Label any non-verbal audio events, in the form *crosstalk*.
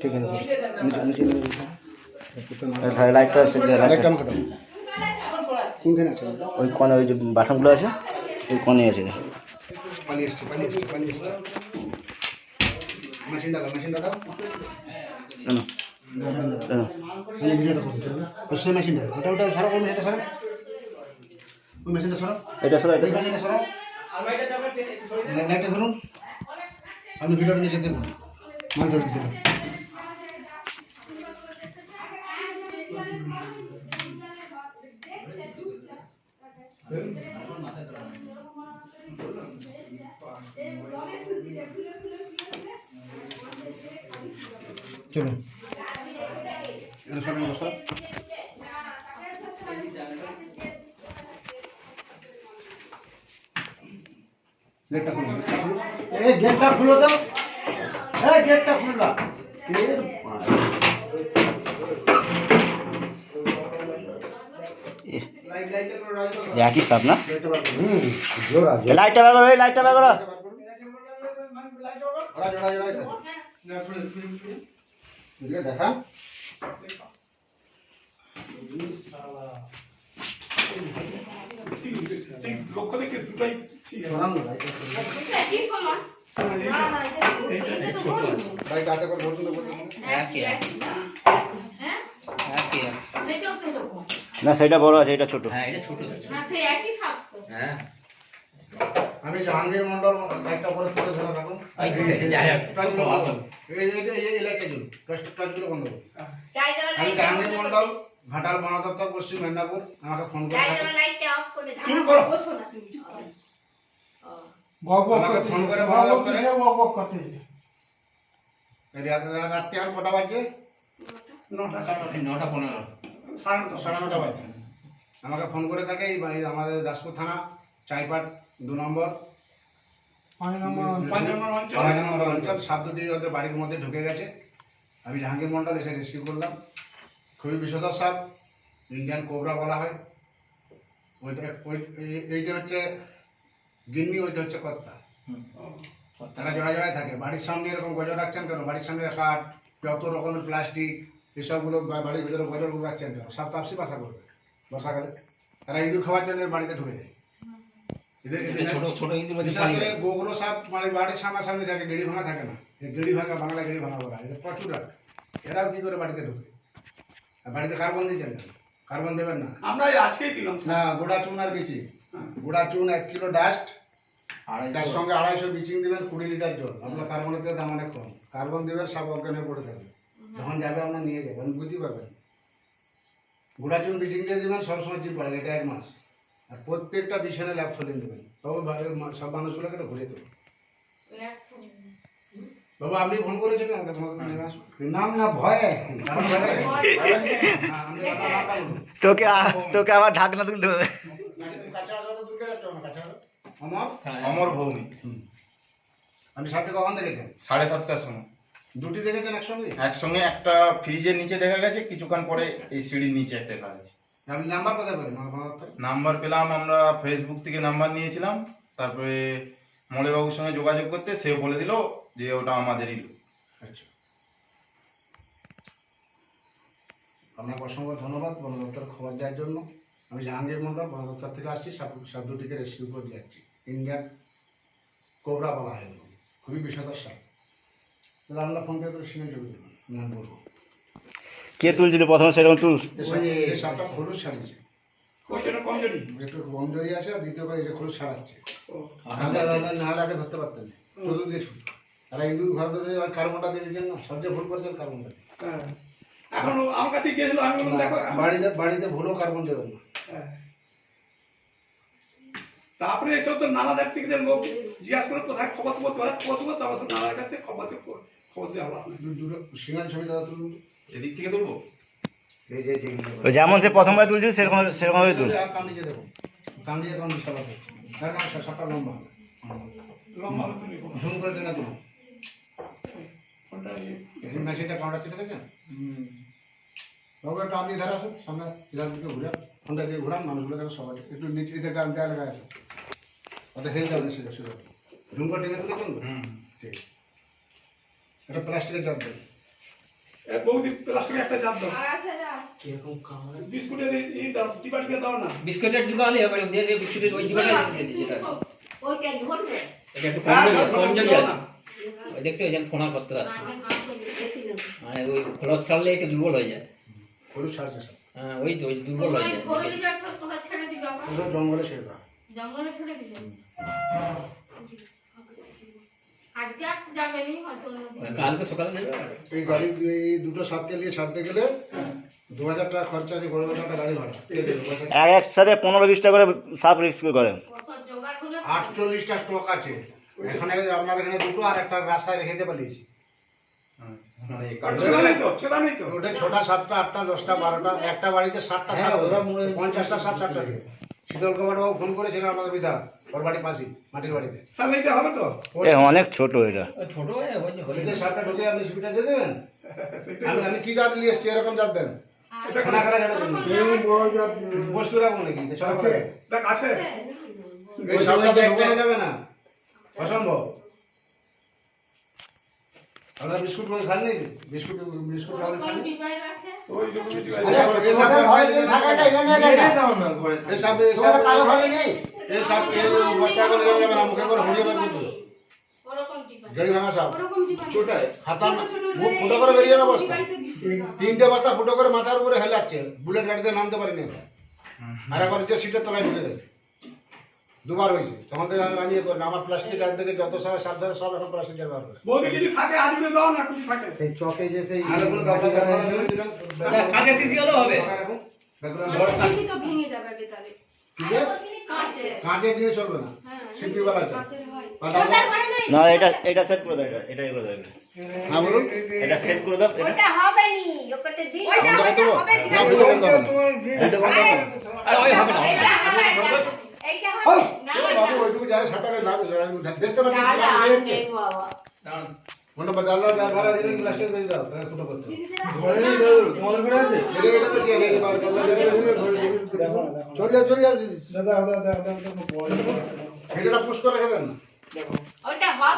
ঠিক আছে নিচে নিচে নিচে নিচে। তাহলে লাইটটা। লাইটটা আমাকে দাও। কোনখানে আছে? ওই কোণে ওই যে বাসনগুলো আছে ওই কোণে আছে। পালিয়ে এসছে পালিয়ে এসছে পালিয়ে এসছে। মেশিনটা দাও মেশিনটা দাও। কেন? কেন? ওই এটা সরো এটা সরো লাইটটা ধরুন আপনি ভিডিওটা নিচে দেখুন মাল ধরে দিতে চলুন এটা সরো এটা সরো গেটটা খুলো গেটটা খুলো এই গেটটা খুলো দাও এই গেটটা খুলো এর একই সাপ না গেটটা বার করুন হুম জোড়া জোড়া লাইটটা বের করো এই লাইটটা বের করো জোড়া জোড়া জোড়া লক্ষ্য দুটাই ঠিক আছে সরান না সমান না না এটা ছোট লাইট হাতে করে বলুন তো বলুন হ্যাঁ সেটাও তো এরকম না সেটা বড় আছে এটা ছোট হ্যাঁ এটা ছোট না সেই একই সাপ তো হ্যাঁ আমি জাহাঙ্গীর মন্ডল লাইটটা পরে তুলে ধরে করুন। এই এই এই এই লাইটটা জ্বলুন বন্ধ আমি জাহাঙ্গীর মন্ডল ঘাটাল বন দপ্তর পশ্চিম মেদিনীপুর আমাকে ফোন করে টাইগার লাইটটা অফ করে চুপ করো। বসো না তুমি ও। আমাকে ফোন করে বন দপ্তরে রাত্রি এখন কটা বাজছে? নটা। পনেরো। সাড়ে নটা। সাড়ে নটা বাজছে। আমাকে ফোন করে থাকে এই আমাদের দাসপুর থানা চাইপাট দু নম্বর। পাঁচ নম্বর অঞ্চল। ছয় নম্বর অঞ্চল। সাপ দুটি ওদের বাড়ির মধ্যে ঢুকে গেছে। আমি জাহাঙ্গীর মন্ডল এসে রেস্কিউ করলাম। খুবই বিষধর সাপ ইন্ডিয়ান কোবরা বলা হয়। ওইটা ওই এই- এইটা হচ্ছে গিন্নি ওইটা হচ্ছে কর্তা তারা জোড়া জোড়ায় থাকে। বাড়ির সামনে এরকম গজর রাখছেন কেন? বাড়ির সামনে কাঠ যত রকমের প্লাস্টিক এসবগুলো বাড়ির ভিতরে গজরগুলো রাখছেন কেন? সাপ তাপসি বাসা করবে। বর্ষাকালে তারা ইঁদুর খাওয়ার জন্য বাড়িতে ঢুকে যায়। সাপ মানে বাড়ির সামনাসামনি থাকে গেড়ি ভাঙা থাকে না। গেড়ি ভাঙা বাংলা গেড়ি ভাঙা বলা হয়। প্রচুর এরাও কি করে বাড়িতে ঢুকে? বাড়িতে কার্বন দিয়েছেন কার্বন দেবেন না? আমরা আজকেই দিলাম না গোড়া চুন আর কিছু গোড়া চুন এক কিলো ডাস্ট তার সঙ্গে আড়াইশো বিচিং দিবেন কুড়ি লিটার জল। আপনার কার্বনের থেকে দাম অনেক কম। কার্বন দেবেন সব অজ্ঞান হয়ে পড়ে থাকবে যখন যাবে আপনার নিয়ে যাবেন বুঝতে পারবেন। গোড়া চুন বিচিং দিয়ে দেবেন সবসময় চিপ পড়ে এটা এক মাস। আর প্রত্যেকটা বিছানে ল্যাব ফলিয়ে দেবেন। সব সব মানুষগুলোকে ঘুরে দেবেন বাবা আপনি ফোন আমাকে তোমাকে নাম না ভয়ে। হ্যাঁ। তোকে তোকে আবার ঢাকনা তুলতে হবে কাছে আসো তো দূরে যাচ্ছ না কাছে আসো। অমর অমর ভৌমি আপনি সাপটি কখন দেখেছেন সাড়ে সাতটার সময় দুটি দেখেছেন একসঙ্গে একসঙ্গে একটা ফ্রিজের নিচে দেখা গেছে কিছুক্ষণ পরে এই সিঁড়ির নিচে একটা দেখা গেছে আপনি নাম্বার কোথায় পেলেন? নাম্বার পেলাম আমরা ফেসবুক থেকে নাম্বার নিয়েছিলাম তারপরে মলেবাবুর সঙ্গে যোগাযোগ করতে সে বলে দিল যে ওটা আমাদেরই লোক। আচ্ছা। আপনাকে অসংখ্য ধন্যবাদ বন দপ্তর খবর দেওয়ার জন্য। আমি জাহাঙ্গীর মন্ডল বন দপ্তর থেকে আসছি সাপ সাপ দুটিকে রেস্কিউ করে যাচ্ছি। ইন্ডিয়ান কোবরা বলা হয়। খুবই বিষধর সাপ। তাহলে আমরা ফোন পে করে শুনে দেবেন নাম বলব কে তুলছিল? প্রথমে সেরকম তুল। এই সাপ- এই সাপটা খোলস ছাড়িয়েছে ওই কমজোরি। একটু কমজোরি আছে আর দ্বিতীয়বার এই যে খোলস ছাড়াচ্ছে। ও, নাহলে নাহলে- নাহলে আগে ধরতে পারতেন না। দিয়ে ছুটি। আর হিন্দু ঘর ধরে কার্বনটা দিয়েছেন না সবচেয়ে ভুল করেছেন কার্বনটা হ্যাঁ। এখন আমার কাছে গিয়েছিল আমি বললাম দেখো বাড়িতে বাড়িতে ভুলও কার্বন দেবেন না। হ্যাঁ। তারপরে এসব তো নানা জায়গা থেকে লোক জিজ্ঞাসা করে কোথায় খবর খবর কোথায় খবর খবর তারপর নানা কাছে খবর দিয়ে খবর- খবর দেওয়া হলো দু- দুটো সিঙ্গাল ছবি দাদা তুলুন এদিক থেকে তুলবো? যেমন সে প্রথমবার তুলছিল সেরকম সেরকমভাবে তুল। তুলি। আপনি ধারে আসুন সামনে দিকে ফোনটা দিয়ে ঘুরান মানুষগুলো যেন সবাই। একটু নিচে দিকে দেওয়া লেখা আছে। ওটা হেল যাবে সেটা শুরু ঝুম করে টেনে তুলেছেন তো ঠিক। আছে। এটা প্লাস্টিকের চাপ দেন বিস্কুটের না। বিস্কুটের ডিবা হবে দিয়ে দিয়ে বিস্কুটের ওই ডিবাটা দিয়ে দিই যেটা ওইটা ধরবে? এটা একটু হ্যাঁ, আছে। ওই দেখতে ওই যেন পত্র আছে। না মানে ওই খোলস ছাড়লে একটু দুর্বল হয়ে যায়। হ্যাঁ ওই তো ওই দুর্বল হয়ে যায়। জঙ্গলে ছেড়ে দাও। জঙ্গলে ছেড়ে দিবে? আজকে আর যাবে হয়তো কালকে সকালে এই গাড়ি এই দুটো সাপকে নিয়ে ছাড়তে গেলে দু হাজার টাকা খরচা আছে বড় বড় গাড়ি ভাড়া। এক একসাথে পনেরো বিশটা করে সাপ রেস্কিউ করে কত জোগাড় হলে আটচল্লিশটা স্টক আছে। এখানে আপনার এখানে দুটো আর একটা রাস্তায় রেখে দিতে পারিস। মানে ওটা ছটা সাতটা আটটা দশটা বারোটা একটা বাড়িতে ষাটটা সাপ পঞ্চাশটা সাপ ষাটটা শীতল কুমার বাবু ফোন করেছিলেন আমাদের পিতা ওর বাড়ির পাশে মাটির বাড়িতে। স্যার এটা হবে তো? এ অনেক ছোট এটা। ছোট। সাপটা ঢুকে আপনি সিপিটা দিয়ে দেবেন? *laughs* আমি আমি কি জাত নিয়ে এসছি এরকম জাত দেন। আর খানা খানা যাবে বস্তু রাখব নাকি? চলো করে। দেখ আছে। এই সাপটা তো ঢুকানো যাবে না। অসম্ভব। আপনারা বিস্কুট করে খান নাকি বিস্কুট বিস্কুট খাওয়ালে খান কোন আচ্ছা, এই সাপের ভয় যদি থাকাটা এখানে এই সাপ এই সাপ এই সাপ এই বস্তা করে যাবে না মুখে করে হুঁড়িয়ে বের করতে গড়ি ভাঙা সাপ। ছোটায় খাতার মুখ ফুটো করে বেরিয়ে যাবে বস্তা। তিনটে বস্তা ফুটো করে মাথার উপরে হেলাচ্ছে। বুলেট গাড়িতে নামতে পারিনি আমরা। আর একবার যে সিটের তলায় ঢুকে গেছে দুবার হয়েছে। তোমাদের আমি না। আমার প্লাস্টিক গাছ থেকে যত সময় সাপ ধরে সব এখন প্লাস্টিক ব্যবহার করে বৌদি কিছু থাকে? আজকে দাও না কিছু থাকে? সেই চকে যে সেই। এটা কাঁচের শিশি হলেও হবে। বড়। কাশি তো ভেঙে যাবে? কাঁচে। দিয়ে চলবে না। হ্যাঁ সিপি বালা হয়। না এটা এটা সেট করে দাও এটা এটাই করে দাও। হ্যাঁ বলুন। এটা সেট করে দাও এটা। ওটা হবে নি ওটাতে দিন। ওইটা করে দেবো হবে না আছে। বন্ধ হবে না ভিডিও বন্ধ হবে না আর ওই হবে না। এইটা হবে না বাবু ওইটুকু যারা দেখতে পাচ্ছি নেই বাবা মনে বদলা যা ভাড়া দিলে প্লাস্টিক করে দাও তাহলে ফুটো করতে তোমাদের ঘরে আছে এটা এটা তো কি আছে দল্লা দিয়ে ঘুরে ঘুরে চল দাদা দাদা দাদা এটা পুশ করে রেখে দেন না ওটা হবে